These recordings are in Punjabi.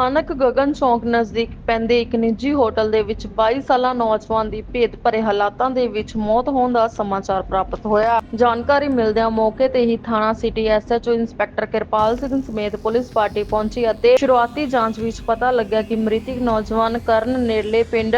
ਸਥਾਨਕ ਗਗਨ ਚੌਂਕ ਨਜ਼ਦੀਕ ਪੈਂਦੇ ਇੱਕ ਨਿੱਜੀ ਹੋਟਲ ਦੇ ਵਿੱਚ 22 ਸਾਲਾ ਨੌਜਵਾਨ ਦੀ ਭੇਦ ਭਰੇ ਹਾਲਾਤਾਂ ਦੇ ਵਿੱਚ ਮੌਤ ਹੋਣ ਦਾ ਸਮਾਚਾਰ ਪ੍ਰਾਪਤ ਹੋਇਆ। ਜਾਣਕਾਰੀ ਮਿਲਦਿਆਂ ਮੌਕੇ ਤੇ ਹੀ ਥਾਣਾ city SHO inspector Kirpal Singh ਸਮੇਤ ਪੁਲਿਸ ਪਾਰਟੀ ਪਹੁੰਚੀ ਅਤੇ ਸ਼ੁਰੂਆਤੀ ਜਾਂਚ ਵਿੱਚ ਪਤਾ ਲੱਗਿਆ ਕਿ ਮ੍ਰਿਤਕ ਨੌਜਵਾਨ ਕਰਨ ਨੇੜਲੇ ਪਿੰਡ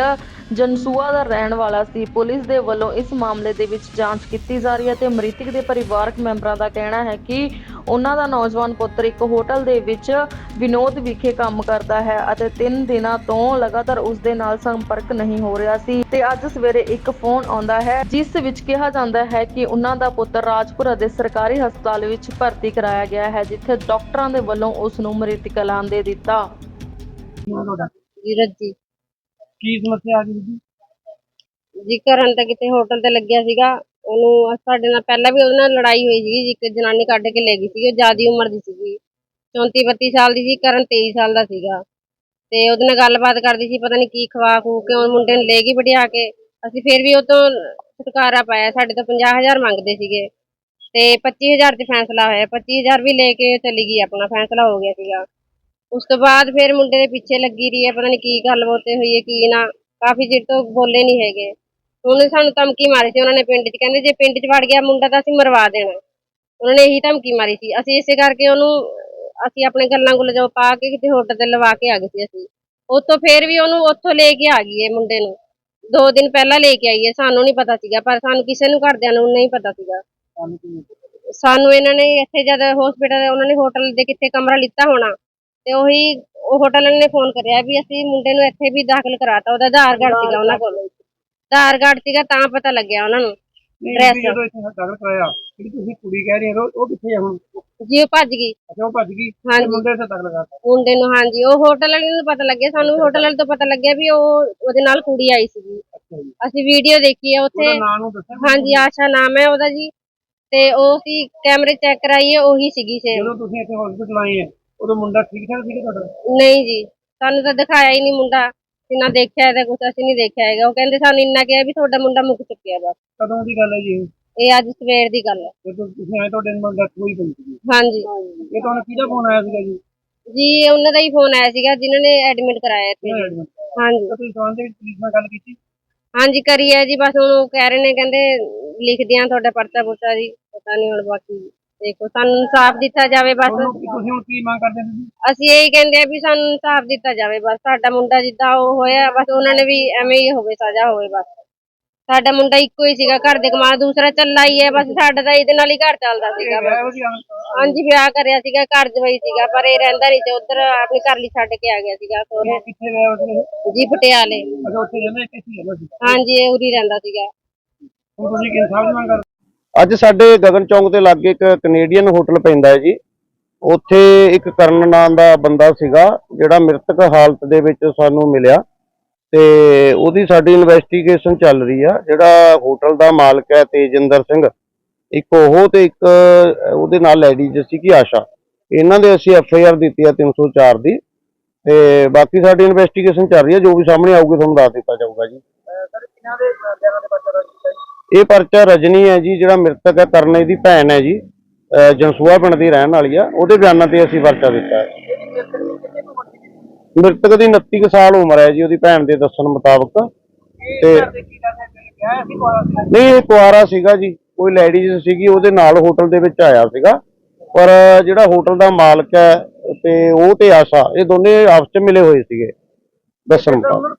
ਜਨਸੂਆ ਦਾ ਰਹਿਣ ਵਾਲਾ ਸੀ। ਪੁਲਿਸ ਦੇ ਵੱਲੋਂ ਇਸ ਮਾਮਲੇ ਦੇ ਵਿੱਚ ਜਾਂਚ ਕੀਤੀ ਜਾ ਰਹੀ ਹੈ ਤੇ ਮ੍ਰਿਤਕ ਦੇ ਪਰਿਵਾਰਕ ਮੈਂਬਰਾਂ ਦਾ ਕਹਿਣਾ ਹੈ ਕਿ ਉਹਨਾਂ ਦਾ ਨੌਜਵਾਨ ਪੁੱਤਰ ਇੱਕ ਹੋਟਲ ਦੇ ਵਿੱਚ ਵਿਨੋਦ ਵਿਖੇ ਕੰਮ ਕਰਦਾ ਹੈ ਅਤੇ 3 ਦਿਨਾਂ ਤੋਂ ਲਗਾਤਾਰ ਉਸ ਦੇ ਨਾਲ ਸੰਪਰਕ ਨਹੀਂ ਹੋ ਰਿਹਾ ਸੀ। ਤੇ ਅੱਜ ਸਵੇਰੇ ਇੱਕ ਫੋਨ ਆਉਂਦਾ ਹੈ ਜਿਸ ਵਿੱਚ ਕਿਹਾ ਜਾਂਦਾ ਹੈ ਕਿ ਉਹਨਾਂ ਦਾ ਪੁੱਤਰ ਰਾਜਪੁਰਾ ਦੇ ਸਰਕਾਰੀ ਹਸਪਤਾਲ ਵਿੱਚ ਭਰਤੀ ਕਰਾਇਆ ਗਿਆ ਹੈ ਜਿੱਥੇ ਡਾਕਟਰਾਂ ਦੇ ਵੱਲੋਂ ਉਸ ਨੂੰ ਮ੍ਰਿਤਕ ਐਲਾਨ ਦੇ ਦਿੱਤਾ। ਜੀ ਕੀ ਸਮੱਸਿਆ ਆ ਗਈ ਜੀ ਜੀ ਕਰਨ ਤਾਂ ਕਿਤੇ ਹੋਟਲ ਤੇ ਲੱਗਿਆ ਸੀਗਾ। ਉਹਨੂੰ ਸਾਡੇ ਨਾਲ ਪਹਿਲਾਂ ਵੀ ਉਹਦੇ ਨਾਲ ਲੜਾਈ ਹੋਈ ਸੀ ਇੱਕ ਜਨਾਨੀ ਕੱਢ ਕੇ ਲੈ ਗਈ ਸੀ ਉਹ ਜ਼ਿਆਦੀ ਉਮਰ ਦੀ ਸੀਗੀ। 34 32 ਸਾਲ ਦੀ ਸੀ ਕਰਨ 23 ਸਾਲ ਦਾ ਸੀਗਾ। ਤੇ ਉਹਦੇ ਨਾਲ ਗੱਲਬਾਤ ਕਰਦੀ ਸੀ, ਪਤਾ ਨਹੀਂ ਕੀ ਖਵਾ ਖੂ ਕੇ ਉਹ ਮੁੰਡੇ ਨੂੰ ਲੈ ਗਈ ਵੜਿਆ ਕੇ। ਅਸੀਂ ਫਿਰ ਵੀ ਉਹ ਤੋਂ ਛੁਟਕਾਰਾ ਪਾਇਆ, ਸਾਡੇ ਤੋਂ 50000 ਮੰਗਦੇ ਸੀਗੇ। ਤੇ 25000 ਤੇ ਫੈਸਲਾ ਹੋਇਆ 25000 ਵੀ ਲੈ ਕੇ ਚਲੀ ਗਈ, ਆਪਣਾ ਫੈਸਲਾ ਹੋ ਗਿਆ ਸੀਗਾ। ਉਸ ਤੋਂ ਬਾਅਦ ਫਿਰ ਮੁੰਡੇ ਦੇ ਪਿੱਛੇ ਲੱਗੀ ਰਹੀ ਹੈ ਪਤਾ ਨਹੀਂ ਕੀ ਗੱਲ ਬੋਤੇ ਹੋਈ ਹੈ ਕੀ ਨਾ। ਕਾਫੀ ਚਿਰ ਤੋਂ ਬੋਲੇ ਨਹੀਂ ਹੈਗੇ। ਉਹਨੇ ਸਾਨੂੰ ਧਮਕੀ ਮਾਰੀ ਸੀ ਉਹਨਾਂ ਨੇ ਪਿੰਡ 'ਚ। ਕਹਿੰਦੇ ਜੇ ਪਿੰਡ 'ਚ ਵੜ ਗਿਆ ਮੁੰਡਾ ਤਾਂ ਅਸੀਂ ਮਰਵਾ ਦੇਣਾ। ਉਹਨਾਂ ਨੇ ਇਹੀ ਧਮਕੀ ਮਾਰੀ ਸੀ। ਅਸੀਂ ਇਸੇ ਕਰਕੇ ਉਹਨੂੰ ਅਸੀਂ ਆਪਣੇ ਗੱਲਾਂ ਗੁੱਲ ਜੋ ਪਾ ਕੇ ਕਿਤੇ ਹੋਟਲ ਤੇ ਲਵਾ ਕੇ ਆ ਗਏ ਸੀ ਅਸੀਂ। ਉੱਥੋਂ ਫੇਰ ਵੀ ਉਹਨੂੰ ਉੱਥੋਂ ਲੈ ਕੇ ਆ ਗਈ ਇਹ ਮੁੰਡੇ ਨੂੰ। ਦੋ ਦਿਨ ਪਹਿਲਾਂ ਲੈ ਕੇ ਆਈ ਹੈ ਸਾਨੂੰ ਨਹੀਂ ਪਤਾ ਸੀਗਾ ਪਰ ਸਾਨੂੰ ਕਿਸੇ ਨੂੰ ਘਰਦਿਆਂ ਨੂੰ ਨਹੀਂ ਪਤਾ ਸੀਗਾ। ਸਾਨੂੰ ਇਹਨਾਂ ਨੇ ਇੱਥੇ ਜਦ ਹਸਪੀਟਲ ਉਹਨਾਂ ਨੇ ਹੋਟਲ ਦੇ ਕਿੱਥੇ ਕਮਰਾ ਲਿੱਤਾ ਹੋਣਾ ਤੇ ਉਹੀ ਉਹ ਹੋਟਲ ਵਾਲੇ ਨੇ ਫੋਨ ਕਰਿਆ ਵੀ ਅਸੀਂ ਮੁੰਡੇ ਨੂੰ ਇੱਥੇ ਵੀ ਦਾਖਲ ਕਰਾਤਾ ਉਹਦਾ ਆਧਾਰ ਕਾਰਡ ਸੀਗਾ ਉਹਨਾਂ ਕੋਲ। ਆਧਾਰ ਕਾਰਡ ਸੀਗਾ ਤਾਂ ਪਤਾ ਲੱਗਿਆ ਉਹਨਾਂ ਨੂੰ। ਨਹੀਂ Dress। ਵੀ ਜਦੋਂ ਇੱਥੇ ਦਾਖਲ ਕਰਾਇਆ ਜਿਹੜੀ ਤੁਸੀਂ ਕੁੜੀ ਕਹਿ ਰਹੇ ਹੋ ਉਹ ਕਿੱਥੇ ਆ ਹੁਣ? ਜੀ ਉਹ ਭੱਜ ਗਈ। ਅੱਛਾ ਉਹ ਭੱਜ ਗਈ ਹਾਂਜੀ। ਤੇ ਮੁੰਡੇ ਤੇ ਦਾਖਲ ਕਰਤਾ। ਮੁੰਡੇ ਨੂੰ ਹਾਂਜੀ। ਉਹ ਹੋਟਲ ਵਾਲੇ ਨੂੰ ਪਤਾ ਲੱਗਿਆ ਸਾਨੂੰ ਹੋਟਲ ਵਾਲੇ ਤੋਂ ਪਤਾ ਲੱਗਿਆ ਵੀ ਉਹ ਉਹਦੇ ਨਾਲ ਕੁੜੀ ਆਈ ਸੀਗੀ। ਅੱਛਾ ਜੀ। ਅਸੀਂ ਵੀਡੀਓ ਦੇਖੀ ਹੈ ਉਹਦਾ ਉੱਥੇ। ਨਾਂ ਨੂੰ ਦੱਸਿਆ ਹਾਂਜੀ ਆਸ਼ਾ ਨਾਮ ਹੈ ਉਹਦਾ ਜੀ। ਤੇ ਉਹ ਸੀ ਕੈਮਰੇ ਚੈੱਕ ਕਰਾਈਏ ਉਹੀ ਸੀਗੀ ਸੇਮ ਜਦੋਂ ਤੁਸੀਂ ਇੱਥੇ ਹਸਪੀਟਲ ਆਏ ਆ ਉਦੋਂ ਮੁੰਡਾ ਠੀਕ ਠਾਕ ਸੀਗਾ ਤੁਹਾਡਾ? ਨਹੀਂ ਜੀ ਸਾਨੂੰ ਤਾਂ ਦਿਖਾਇਆ ਹੀ ਨਹੀਂ ਮੁੰਡਾ। ਅਸੀਂ ਨਾ ਦੇਖਿਆ ਇਹਦਾ ਕੁਛ ਅਸੀਂ ਨਹੀਂ ਦੇਖਿਆ ਹੈਗਾ। ਉਹ ਕਹਿੰਦੇ ਸਾਨੂੰ ਇੰਨਾ ਕਿਹਾ ਵੀ ਤੁਹਾਡਾ ਮੁੰਡਾ ਮੁੱਕ ਚੁੱਕਿਆ ਬਸ। ਕਦੋਂ ਦੀ ਗੱਲ ਹੈ ਜੀ ਇਹ? ਇਹ ਅੱਜ ਸਵੇਰ ਦੀ ਗੱਲ ਹੈ। ਜਦੋਂ ਤੁਸੀਂ ਆਏ ਤੁਹਾਡੇ ਨਾਲ ਡੈਥ ਹੋਈ ਪਈ ਸੀ ਹਾਂਜੀ। ਇਹ ਤੁਹਾਨੂੰ ਕਿਹਦਾ ਫੋਨ ਆਇਆ ਸੀਗਾ ਜੀ? ਜੀ ਉਹਨਾਂ ਦਾ ਹੀ ਫੋਨ ਆਇਆ ਸੀਗਾ ਜਿਨ੍ਹਾਂ ਨੇ ਐਡਮਿਟ ਕਰਾਇਆ ਇੱਥੇ। ਐਡਮਿਟ ਹਾਂਜੀ। ਤੁਸੀਂ ਸਵਾਲ ਦੇ ਵਿੱਚ ਪੁਲਿਸ ਨਾਲ ਗੱਲ ਕੀਤੀ? ਹਾਂਜੀ ਕਰੀ ਹੈ ਜੀ ਬਸ ਹੁਣ ਉਹ ਕਹਿ ਰਹੇ ਨੇ ਕਹਿੰਦੇ ਲਿਖ ਦਿਆਂ ਤੁਹਾਡਾ ਪਰਚਾ ਪੁਰਚਾ ਜੀ ਪਤਾ ਨਹੀਂ ਹੁਣ ਬਾਕੀ ਦੇਖੋ ਸਾਨੂੰ ਇਨਸਾਫ ਦਿੱਤਾ ਜਾਵੇ ਬਸ। ਤੁਸੀਂ ਹੁਣ ਕੀ ਮੰਗ ਕਰਦੇ ਤੁਸੀਂ? ਅਸੀਂ ਇਹੀ ਕਹਿੰਦੇ ਆ ਵੀ ਸਾਨੂੰ ਇਨਸਾਫ ਦਿੱਤਾ ਜਾਵੇ ਬਸ। ਸਾਡਾ ਮੁੰਡਾ ਜਿੱਦਾਂ ਉਹ ਹੋਇਆ ਬਸ ਉਹਨਾਂ ਨੇ ਵੀ ਐਵੇਂ ਹੀ ਹੋਵੇ ਸਜ਼ਾ ਹੋਵੇ ਬਸ। ਸਾਡਾ ਮੁੰਡਾ ਇੱਕੋ ਹੀ ਸੀਗਾ ਘਰ ਦੇ ਕਮਾਲ ਦੂਸਰਾ ਚੱਲਾ ਹੀ ਹੈ ਬਸ ਸਾਡਾ ਤਾਂ ਇਹਦੇ ਨਾਲ ਹੀ ਘਰ ਚੱਲਦਾ ਸੀਗਾ ਬਸ। ਹਾਂਜੀ ਵਿਆਹ ਕਰਿਆ ਸੀਗਾ ਘਰ ਜਵਾਈ ਸੀਗਾ ਪਰ ਇਹ ਰਹਿੰਦਾ ਨਹੀਂ ਤੇ ਉਧਰ ਆਪਣੀ ਘਰ ਲਈ ਛੱਡ ਕੇ ਆ ਗਿਆ ਸੀਗਾ ਸਹੁਰੇ ਕਿੱਥੇ ਵਿਆਹ ਉਹਦੀ? ਜੀ ਪਟਿਆਲੇ। ਅੱਛਾ ਉੱਥੇ ਰਹਿੰਦਾ ਕਿੱਥੇ ਰਹਿੰਦਾ ਸੀ। ਹਾਂਜੀ ਇਹ ਉਰੀ ਰਹਿੰਦਾ ਸੀਗਾ। ਹੁਣ ਤੁਸੀਂ ਇਨਸਾਫ ਦੀ ਮੰਗ ਕਰਦੇ ਅੱਜ ਸਾਡੇ ਗਗਨ ਚੌਂਕ ਦੇ ਲਾਗੇ ਇੱਕ ਕੈਨੇਡੀਅਨ ਹੋਟਲ ਪੈਂਦਾ ਹੈ ਜੀ। ਉੱਥੇ ਇੱਕ ਕਰਨ ਨਾਮ ਦਾ ਬੰਦਾ ਸੀਗਾ ਜਿਹੜਾ ਮ੍ਰਿਤਕ ਹਾਲਤ ਦੇ ਵਿੱਚ ਸਾਨੂੰ ਮਿਲਿਆ। ਤੇ ਉਹਦੀ ਸਾਡੀ ਇਨਵੈਸਟੀਗੇਸ਼ਨ ਚੱਲ ਰਹੀ ਆ। ਜਿਹੜਾ ਹੋਟਲ ਦਾ ਮਾਲਕ ਹੈ ਤੇਜਿੰਦਰ ਸਿੰਘ ਇੱਕ ਉਹ ਤੇ ਇੱਕ ਅਹ, ਉਹਦੇ ਨਾਲ ਲੈਡੀਜ਼ ਸੀਗੀ ਆਸ਼ਾ। ਇਹਨਾਂ ਦੇ ਅਸੀਂ ਐਫ ਆਈ ਆਰ ਦਿੱਤੀ ਆ 304 ਦੀ। ਤੇ ਬਾਕੀ ਸਾਡੀ ਇਨਵੈਸਟੀਗੇਸ਼ਨ ਚੱਲ ਰਹੀ ਹੈ ਜੋ ਵੀ ਸਾਹਮਣੇ ਆਊਗੀ ਤੁਹਾਨੂੰ ਦੱਸ ਦਿੱਤਾ ਜਾਊਗਾ ਜੀ। ਸਰ ਕਿਹਨਾਂ ਦੇ ਦੇ ਪੱਤਰ ਇਹ ਪਰਚਾ ਰਜਨੀ ਹੈ ਜੀ ਜਿਹੜਾ ਮ੍ਰਿਤਕ ਹੈ ਕਰਨੇ ਦੀ ਭੈਣ ਹੈ ਜੀ ਜਨਸੂਆ ਪਿੰਡ ਦੀ ਰਹਿਣ ਵਾਲੀ ਆ। ਉਹਦੇ ਬਿਆਨਾਂ ਤੇ ਅਸੀਂ ਪਰਚਾ ਦਿੱਤਾ ਹੈ। ਮ੍ਰਿਤਕ ਦੀ 29 ਕੁ ਸਾਲ ਉਮਰ ਹੈ ਜੀ ਉਹਦੀ ਭੈਣ ਦੇ ਦੱਸਣ ਮੁਤਾਬਕ। ਤੇ ਨਹੀਂ ਇਹ ਕੁਆਰਾ ਸੀਗਾ ਜੀ ਕੋਈ ਲੇਡੀਜ਼ ਸੀਗੀ ਉਹਦੇ ਨਾਲ ਹੋਟਲ ਦੇ ਵਿੱਚ ਆਇਆ ਸੀਗਾ। ਪਰ ਜਿਹੜਾ ਹੋਟਲ ਦਾ ਮਾਲਕ ਹੈ ਤੇ ਉਹ ਤੇ ਆਸ਼ਾ ਇਹ ਦੋਨੇ ਆਪਸ ਚ ਮਿਲੇ ਹੋਏ ਸੀਗੇ ਦੱਸਣ ਮੁਤਾਬਕ।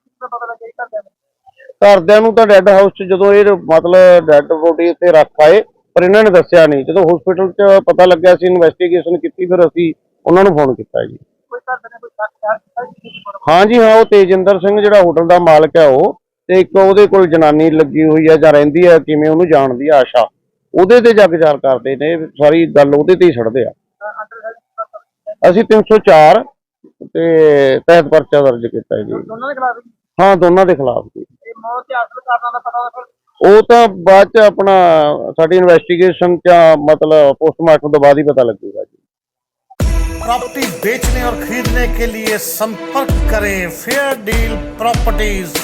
ਘਰਦਿਆਂ ਨੂੰ ਤਾਂ ਡੈੱਡ ਹਾਊਸ 'ਚ ਜਦੋਂ ਇਹ ਮਤਲਬ ਡੈੱਡ ਬੋਡੀ ਉੱਤੇ ਰੱਖ ਆਏ ਪਰ ਇਹਨਾਂ ਨੇ ਦੱਸਿਆ ਨਹੀਂ। ਜਦੋਂ ਹਸਪੀਟਲ 'ਚ ਪਤਾ ਲੱਗਿਆ ਸੀ ਇਨਵੈਸਟੀਗੇਸ਼ਨ ਕੀਤੀ ਫਿਰ ਅਸੀਂ ਉਹਨਾਂ ਨੂੰ ਫੋਨ ਕੀਤਾ ਜੀ। ਜੀ? ਹਾਂ ਜੀ ਹਾਂ ਉਹ ਤੇਜਿੰਦਰ ਸਿੰਘ ਜਿਹੜਾ ਹੋਟਲ ਦਾ ਮਾਲਕ ਹੈ ਉਹ ਤੇ ਇੱਕ ਉਹਦੇ ਕੋਲ ਜਨਾਨੀ ਲੱਗੀ ਹੋਈ ਹੈ ਜਾਂ ਰਹਿੰਦੀ ਹੈ ਕਿਵੇਂ ਉਹਨੂੰ ਜਾਣਦੀ ਆ ਆਸ਼ਾ। ਉਹਦੇ ਤੇ ਜੱਗ ਵਿਚਾਰ ਕਰਦੇ ਨੇ ਸਾਰੀ ਗੱਲ ਉਹਦੇ ਤੇ ਹੀ ਛੱਡਦੇ ਆ। ਅਸੀਂ 304 ਤੇ ਤਹਿਤ ਪਰਚਾ ਦਰਜ ਕੀਤਾ ਜੀ। ਦੋਨਾਂ ਦੇ ਖਿਲਾਫ ਹੀ? ਹਾਂ ਦੋਨਾਂ ਦੇ ਖਿਲਾਫ ਜੀ। ਇਹ ਮੌਤ ਦੇ ਅਸਲ ਕਾਰਨਾਂ ਦਾ ਪਤਾ ਫਿਰ ਉਹ ਤਾਂ ਬਾਅਦ ਚ ਆਪਣਾ ਸਾਡੀ ਇਨਵੈਸਟੀਗੇਸ਼ਨ ਚ ਮਤਲਬ ਪੋਸਟਮਾਰਟਮ ਤੋਂ ਬਾਅਦ ਹੀ ਪਤਾ ਲੱਗੂਗਾ ਜੀ प्रॉपर्टी बेचने और खरीदने के लिए संपर्क करें फेयर डील प्रॉपर्टीज